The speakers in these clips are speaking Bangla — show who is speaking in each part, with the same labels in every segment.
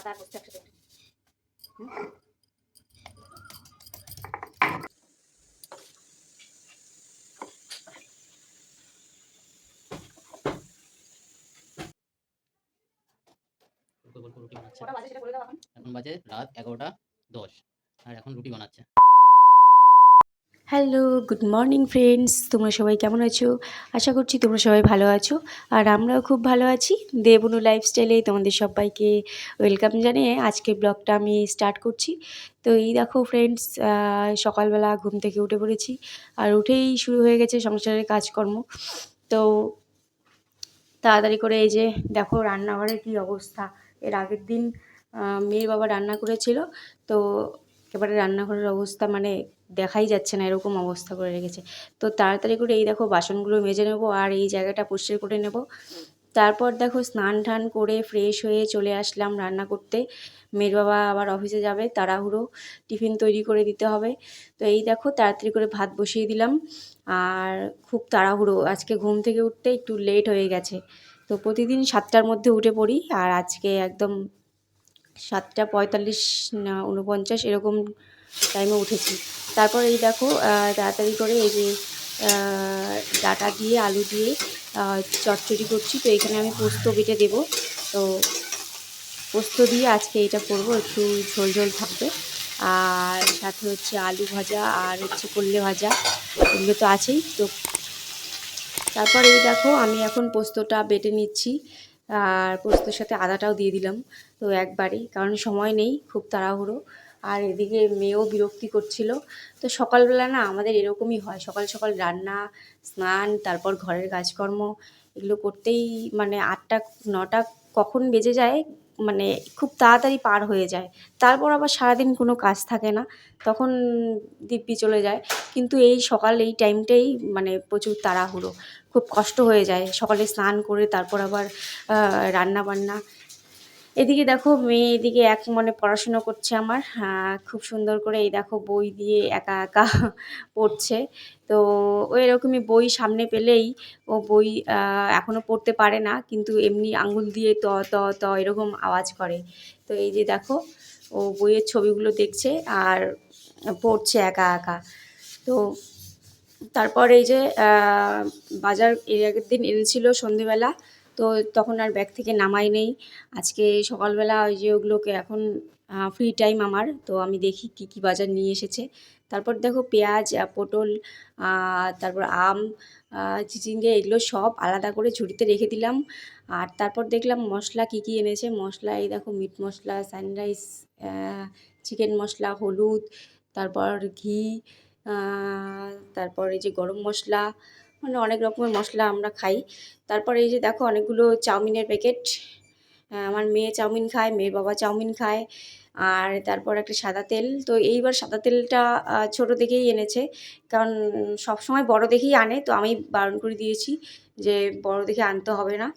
Speaker 1: আদা পোস্ত একসাথে এখন
Speaker 2: বাজে রাত এগারোটা দশ। আর এখন রুটি বানাচ্ছে।
Speaker 3: হ্যালো গুড মর্নিং ফ্রেন্ডস তোমরা সবাই কেমন আছো? আশা করছি তোমরা সবাই ভালো আছো। আর আমরাও খুব ভালো আছি। দেবনু লাইফস্টাইলে তোমাদের সবাইকে ওয়েলকাম জানিয়ে আজকে ব্লগটা আমি স্টার্ট করছি। তো এই দেখো ফ্রেন্ডস সকালবেলা ঘুম থেকে উঠে পড়েছি। আর উঠেই শুরু হয়ে গেছে সংসারের কাজকর্ম। তো তাড়াতাড়ি করে এই যে দেখো রান্নাঘরের কী অবস্থা। এর আগের দিন মেয়ের বাবা রান্না করেছিল। তো এবারে রান্নাঘরের অবস্থা মানে দেখাই যাচ্ছে না, এরকম অবস্থা করে রেখেছে। তো তাড়াতাড়ি করে এই দেখো বাসনগুলো মেজে নেব আর এই জায়গাটা পরিষ্কার করে নেব। তারপর দেখো স্নান টান করে ফ্রেশ হয়ে চলে আসলাম রান্না করতে। মেয়ের বাবা আবার অফিসে যাবে, তাড়াহুড়ো, টিফিন তৈরি করে দিতে হবে। তো এই দেখো তাড়াতাড়ি করে ভাত বসিয়ে দিলাম। আর খুব তাড়াহুড়ো, আজকে ঘুম থেকে উঠতে একটু লেট হয়ে গেছে। তো প্রতিদিন সাতটার মধ্যে উঠে পড়ি আর আজকে একদম সাতটা পঁয়তাল্লিশ না উনপঞ্চাশ এরকম টাইমে উঠেছি। তারপর এই দেখো তাড়াতাড়ি করে এই যে ডাটা দিয়ে আলু দিয়ে আহ, চচ্চড়ি করছি। তো এখানে আমি পোস্ত বেটে দেবো। তো পোস্ত দিয়ে আজকে এটা করব একটু ঝোল ঝোল থাকবে। আর সাথে হচ্ছে আলু ভাজা আর হচ্ছে করলে ভাজা এগুলো তো আছেই। তো তারপর এই দেখো আমি এখন পোস্তটা বেটে নিচ্ছি। আর পোস্তর সাথে আদাটাও দিয়ে দিলাম। তো একবারেই কারণ সময় নেই খুব তাড়াহুড়ো। আর এদিকে মেয়েও বিরক্তি করছিল। তো সকালবেলা না আমাদের এরকমই হয়। সকাল সকাল রান্না, স্নান, তারপর ঘরের কাজকর্ম এগুলো করতেই মানে আটটা, নটা কখন বেজে যায় মানে খুব তাড়াতাড়ি পার হয়ে যায়। তারপর আবার সারাদিন কোনো কাজ থাকে না। তখন দিব্যি চলে যায়। কিন্তু এই সকাল এই টাইমটাই মানে প্রচুর তাড়াহুড়ো। খুব কষ্ট হয়ে যায়। সকালে স্নান করে তারপর আবার রান্না বান্না এদিকে দেখো মেয়ে এদিকে এক মনে পড়াশুনো করছে আমার। খুব সুন্দর করে এই দেখো বই দিয়ে একা একা পড়ছে। তো ও এরকমই বই সামনে পেলেই ও বই আহ, এখনও পড়তে পারে না কিন্তু এমনি আঙ্গুল দিয়ে ত ত ত এরকম আওয়াজ করে। তো এই যে দেখো ও বইয়ের ছবিগুলো দেখছে আর পড়ছে একা একা। তো তারপর এই যে বাজার এর আগের দিন এনেছিল সন্ধেবেলা। তো তখন আর ব্যাগ থেকে নামাই নেই। আজকে সকালবেলা ওই যে ওগুলোকে এখন ফ্রি টাইম আমার, তো আমি দেখি কি কি বাজার নিয়ে এসেছে। তারপর দেখো পেঁয়াজ পটল তারপর আম চিচিঙ্গে এগুলো সব আলাদা করে ঝুড়িতে রেখে দিলাম। আর তারপর দেখলাম মশলা কি কি এনেছে? মশলা এই দেখো মিট মশলা সানরাইস চিকেন মশলা, হলুদ, তারপর ঘি তারপর এই যে গরম মশলা মানে অনেক রকমের মশলা আমরা খাই। তারপর এই যে দেখো অনেকগুলো চাউমিনের প্যাকেট আমার মেয়ে চাউমিন খায়, মেয়ের বাবা চাউমিন খায়, আর তারপর একটা সাদা তেল। তো এইবার সাদা তেলটা ছোটো দেখেই এনেছে, কারণ সব সময় বড় দেখেই আনে, তো আমি বারণ করে দিয়েছি যে বড় দেখে আনতে হবে না।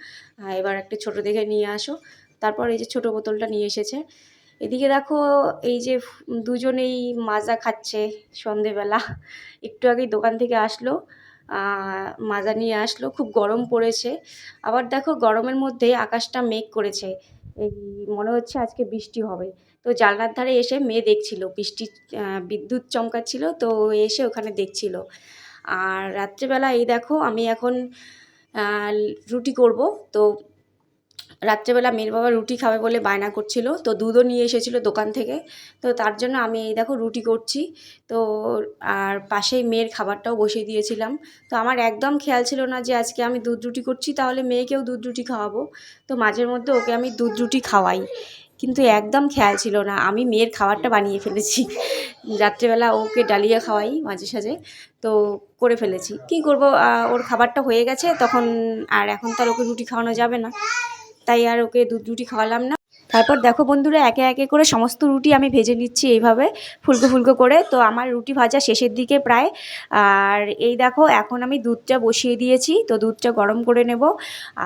Speaker 3: এবার একটা ছোট দেখে নিয়ে আসো। তারপর এই যে ছোট বোতলটা নিয়ে এসেছে। এদিকে দেখো এই যে দুজনেই মাজা খাচ্ছে সন্ধেবেলা। একটু আগেই দোকান থেকে আসলো। মাজা নিয়ে আসলো, খুব গরম পড়েছে। আবার দেখো গরমের মধ্যে আকাশটা মেঘ করেছে। এই মনে হচ্ছে আজকে বৃষ্টি হবে। তো জানলার ধারে এসে মেয়ে দেখছিল, বৃষ্টি বিদ্যুৎ চমকাচ্ছিল, তো এসে ওখানে দেখছিল। আর রাত্রেবেলা এই দেখো আমি এখন রুটি করব। তো রাত্রেবেলা মেয়ের বাবা রুটি খাবে বলে বায়না করছিল, তো দুধও নিয়ে এসেছিল দোকান থেকে। তো তার জন্য আমি এই দেখো রুটি করছি, তো আর পাশেই মেয়ের খাবারটাও বসিয়ে দিয়েছিলাম। তো আমার একদম খেয়াল ছিল না যে আজকে আমি দুধ রুটি করছি, তাহলে মেয়েকেও দুধ রুটি খাওয়াবো। তো মাঝের মধ্যে ওকে আমি দুধ রুটি খাওয়াই, কিন্তু একদম খেয়াল ছিল না, আমি মেয়ের খাবারটা বানিয়ে ফেলেছি। রাত্রেবেলা ওকে ডালিয়া খাওয়াই মাঝে সাঝে, তো করে ফেলেছি। কী করব ওর খাবারটা হয়ে গেছে, তখন আর এখন তো আর ওকে রুটি খাওয়ানো যাবে না। তাই আর ওকে দুধ রুটি খাওয়ালাম না। তারপর দেখো বন্ধুরা, একে একে করে সমস্ত রুটি আমি ভেজে নিচ্ছি এইভাবে, ফুলকো ফুলকো করে। তো আমার রুটি ভাজা শেষের দিকে প্রায়। আর এই দেখো, এখন আমি দুধটা বসিয়ে দিয়েছি, তো দুধটা গরম করে নেব।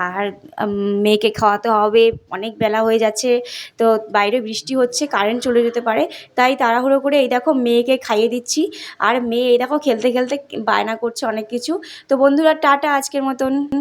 Speaker 3: আর মেয়েকে খাওয়াতে হবে, অনেক বেলা হয়ে যাচ্ছে, তো বাইরে বৃষ্টি হচ্ছে, কারেন্ট চলে যেতে পারে। তাই তাড়াহুড়ো করে এই দেখো মেয়েকে খাইয়ে দিচ্ছি। আর মেয়ে এই দেখো খেলতে খেলতে বায়না করছে অনেক কিছু। তো বন্ধুরা, টাটা আজকের মতন।